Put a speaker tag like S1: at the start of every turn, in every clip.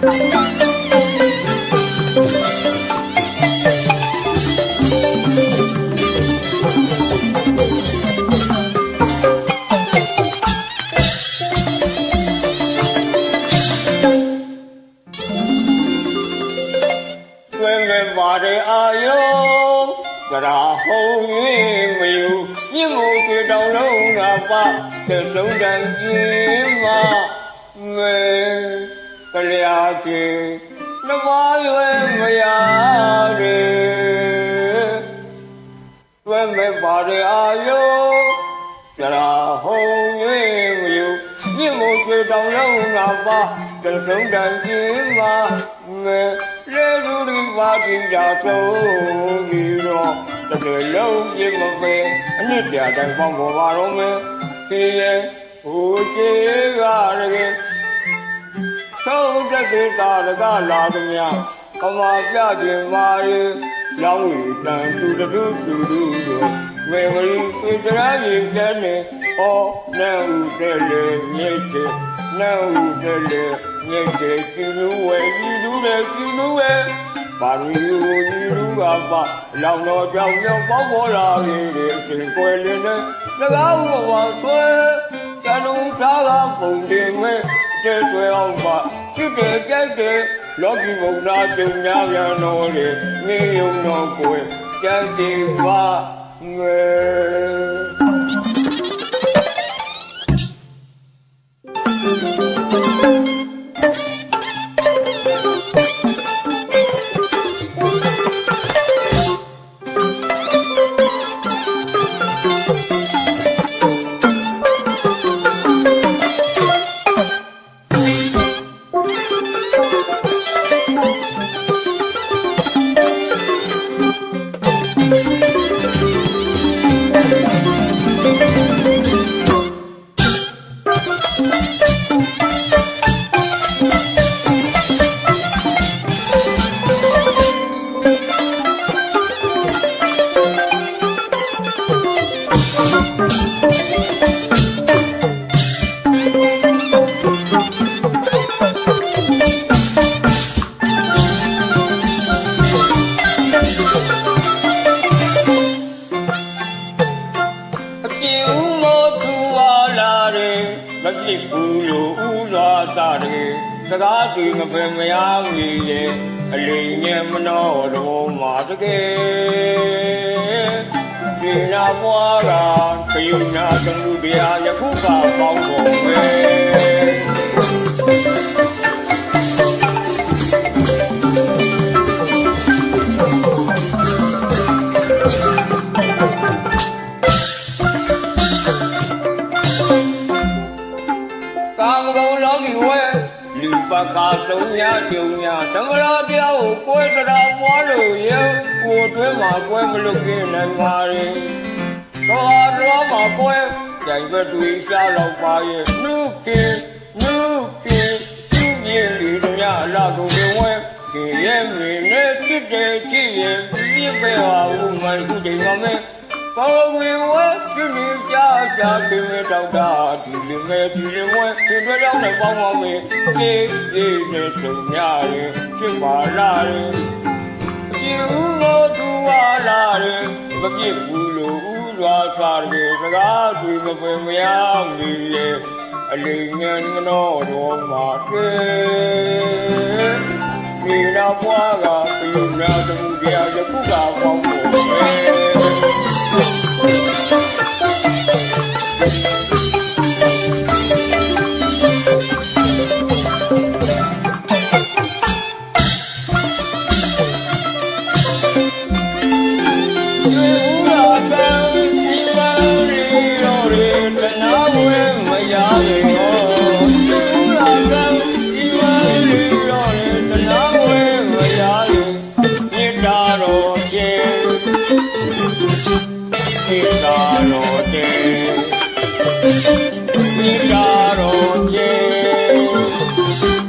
S1: တွင်မဲ့ပါတယ်အာယုံကြရာဟုံ၍မယူမြင့်မို့ ကျွတောင်လုံးကပါတဲ့ဆုံးတန်ကြီးမှာမဲကလျာချင်းနမရွယ်မရရေတွင်မဲ့ပါတယ်အာယုံကြရာဟုံ၍မယူမြင့်မို့ကျွတောင်လုံးကပါတဲ့ဆုံးတန်ကြီးမှာမဲလေလူဒီပါတင်ကြဆုံးပြီးတော့တစ်ကလုံးပြမပဲအနှစ်တရာတိုင်းပေါင်းပေါ်ပါတော့မယ်ခေရဲ့ဟိုချေကရက သုံးတက်ကတာရကလာသည်များကမာပြခြင်းမာရီလောင်းဝီတန်တူတူတူတူတို့မေဝရီသေတရာရင်တဲ့နေဟောနေဦးတဲ့လေမြေချေနေဦးတဲ့လေမြေချေကျူလူဝဲဤလူတဲ့ကျူလူဝဲပါရီယူဤလူကပါလောင်တော်ကြောင်ကြောင်ပေါပေါ်လာကြီးတဲ့အရှင်ကွယ်လင်းတဲ့စကားဥပမာဆွဲတန်လုံးသားကပုံတင်မဲ့တဲ့တွေအောင်ပါ ချစ်တယ်ကြိုက်တယ်လောကီဘုရားကျုံညာပြန်တော်လေနေယုံတော်ကိုယ်ကြံတည်ပါငယ် ဘူးလို့ဥစွာစားတယ်စကားတွေမပဲမရငီရဲ့အလိမ်ညံမနှောတော်မှာတကယ်ဒီနာဘွားကခယူနာသမှုတရားယခုကပေါင်းကုန် လူပကသုံးရကြုံညာသမရတရားကိုကိုယ်တရားပွားလို့ရေကိုယ်တွင်းမှာကိုယ်မလွတ်ကင်းနိုင်ပါရင်တော်တော်မှာကိုယ်ကြိုင်ဘက်တွေရှားလောက်ပါရဲ့နုကေနုကေသူမြင်လူတို့များအလားကုန်ဝဲကေရဲ့မင်းနဲ့ချစ်တယ်ချစ်ရဲ့ပြည့်ပဲဟာဦးမှန်သူတိမ်မမဲ ပေါဝေဝဲပြင်းပြကြကြပြင်းတောက်တာဒီလူမဲ့ဒီလူဝဲဒီတွေတော့နဲ့ပေါင်းပါမေးအေးအေးနဲ့စုံရရင်ချစ်ပါလားရင်အပြင်းဦးလို့သူဝါလာရင်မပြစ်ဘူးလို့ဥစွာစားတယ်စကားတွေမပင်မရမီလေအလိမ်ငန်မနောတော်မှာကဲဒီနာဘွားကပြုနာသမှုတရားယခုက Thank you.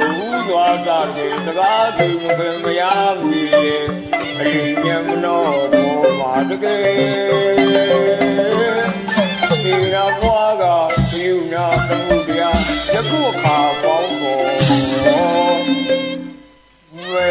S1: လူသွားကြတယ်တကားသူမခင်မရမီအရင်ညမနောဘောမာတကယ်ဒီနာဘွားကမြူနာသမှုတရားယခုအခါပေါင်းပေါ်ဝဲ